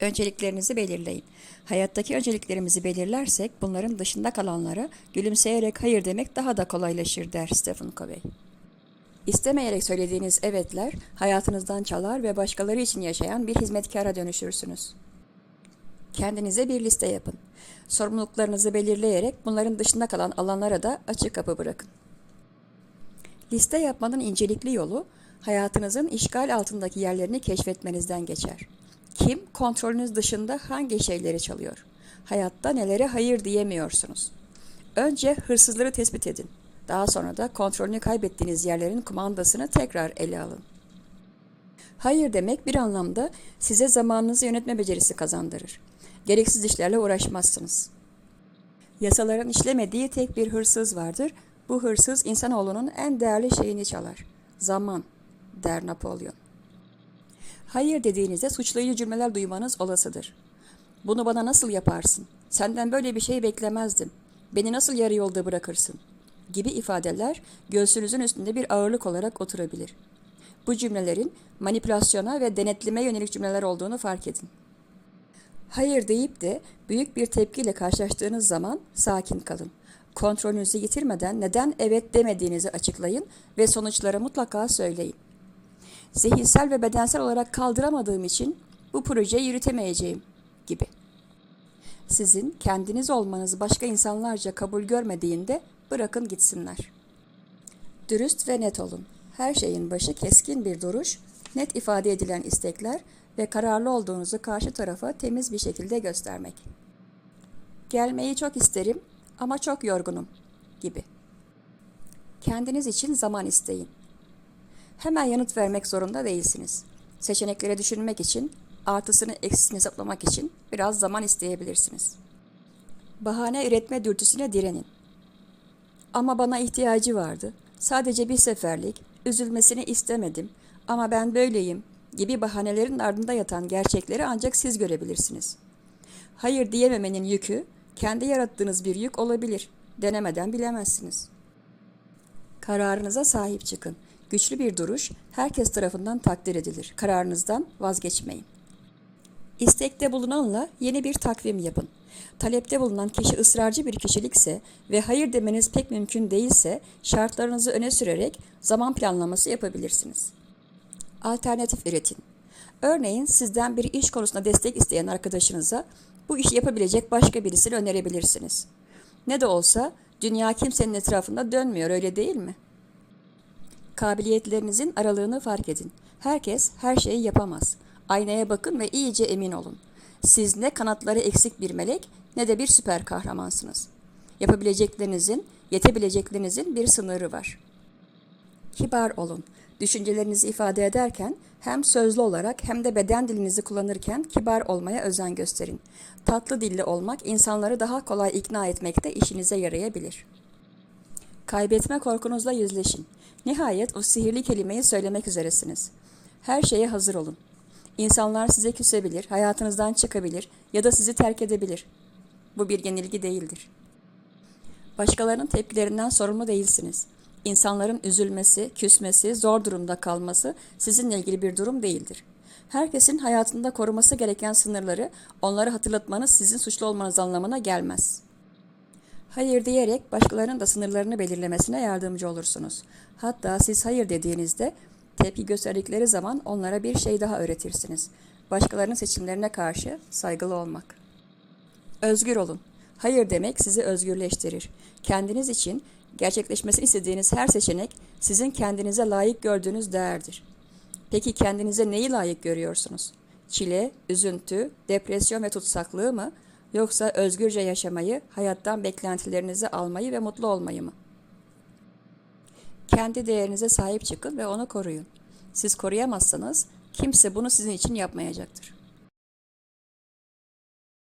Önceliklerinizi belirleyin. Hayattaki önceliklerimizi belirlersek bunların dışında kalanlara gülümseyerek hayır demek daha da kolaylaşır der Stephen Covey. İstemeyerek söylediğiniz evetler hayatınızdan çalar ve başkaları için yaşayan bir hizmetkara dönüşürsünüz. Kendinize bir liste yapın. Sorumluluklarınızı belirleyerek bunların dışında kalan alanlara da açık kapı bırakın. Liste yapmanın incelikli yolu hayatınızın işgal altındaki yerlerini keşfetmenizden geçer. Kim kontrolünüz dışında hangi şeyleri çalıyor? Hayatta nelere hayır diyemiyorsunuz? Önce hırsızları tespit edin. Daha sonra da kontrolünü kaybettiğiniz yerlerin kumandasını tekrar ele alın. Hayır demek bir anlamda size zamanınızı yönetme becerisi kazandırır. Gereksiz işlerle uğraşmazsınız. Yasaların işlemediği tek bir hırsız vardır. Bu hırsız insanoğlunun en değerli şeyini çalar. Zaman, der Napolyon. Hayır dediğinizde suçlayıcı cümleler duymanız olasıdır. Bunu bana nasıl yaparsın? Senden böyle bir şey beklemezdim. Beni nasıl yarı yolda bırakırsın? Gibi ifadeler göğsünüzün üstünde bir ağırlık olarak oturabilir. Bu cümlelerin manipülasyona ve denetleme yönelik cümleler olduğunu fark edin. Hayır deyip de büyük bir tepkiyle karşılaştığınız zaman sakin kalın. Kontrolünüzü yitirmeden neden evet demediğinizi açıklayın ve sonuçları mutlaka söyleyin. Zihinsel ve bedensel olarak kaldıramadığım için bu projeyi yürütemeyeceğim gibi. Sizin kendiniz olmanız başka insanlarca kabul görmediğinde bırakın gitsinler. Dürüst ve net olun. Her şeyin başı keskin bir duruş, net ifade edilen istekler ve kararlı olduğunuzu karşı tarafa temiz bir şekilde göstermek. Gelmeyi çok isterim ama çok yorgunum gibi. Kendiniz için zaman isteyin. Hemen yanıt vermek zorunda değilsiniz. Seçenekleri düşünmek için, artısını eksisini hesaplamak için biraz zaman isteyebilirsiniz. Bahane üretme dürtüsüne direnin. Ama bana ihtiyacı vardı. Sadece bir seferlik, üzülmesini istemedim ama ben böyleyim gibi bahanelerin ardında yatan gerçekleri ancak siz görebilirsiniz. Hayır diyememenin yükü, kendi yarattığınız bir yük olabilir. Denemeden bilemezsiniz. Kararınıza sahip çıkın. Güçlü bir duruş herkes tarafından takdir edilir. Kararınızdan vazgeçmeyin. İstekte bulunanla yeni bir takvim yapın. Talepte bulunan kişi ısrarcı bir kişilikse ve hayır demeniz pek mümkün değilse şartlarınızı öne sürerek zaman planlaması yapabilirsiniz. Alternatif üretin. Örneğin sizden bir iş konusunda destek isteyen arkadaşınıza bu işi yapabilecek başka birisini önerebilirsiniz. Ne de olsa dünya kimsenin etrafında dönmüyor öyle değil mi? Kabiliyetlerinizin aralığını fark edin. Herkes her şeyi yapamaz. Aynaya bakın ve iyice emin olun. Siz ne kanatları eksik bir melek ne de bir süper kahramansınız. Yapabileceklerinizin, yetebileceklerinizin bir sınırı var. Kibar olun. Düşüncelerinizi ifade ederken hem sözlü olarak hem de beden dilinizi kullanırken kibar olmaya özen gösterin. Tatlı dilli olmak insanları daha kolay ikna etmekte işinize yarayabilir. Kaybetme korkunuzla yüzleşin. Nihayet o sihirli kelimeyi söylemek üzeresiniz. Her şeye hazır olun. İnsanlar size küsebilir, hayatınızdan çıkabilir ya da sizi terk edebilir. Bu bir yenilgi değildir. Başkalarının tepkilerinden sorumlu değilsiniz. İnsanların üzülmesi, küsmesi, zor durumda kalması sizinle ilgili bir durum değildir. Herkesin hayatında koruması gereken sınırları onlara hatırlatmanız sizin suçlu olmanız anlamına gelmez. Hayır diyerek başkalarının da sınırlarını belirlemesine yardımcı olursunuz. Hatta siz hayır dediğinizde tepki gösterdikleri zaman onlara bir şey daha öğretirsiniz. Başkalarının seçimlerine karşı saygılı olmak. Özgür olun. Hayır demek sizi özgürleştirir. Kendiniz için gerçekleşmesini istediğiniz her seçenek sizin kendinize layık gördüğünüz değerdir. Peki kendinize neyi layık görüyorsunuz? Çile, üzüntü, depresyon ve tutsaklığı mı? Yoksa özgürce yaşamayı, hayattan beklentilerinizi almayı ve mutlu olmayı mı? Kendi değerinize sahip çıkın ve onu koruyun. Siz koruyamazsanız kimse bunu sizin için yapmayacaktır.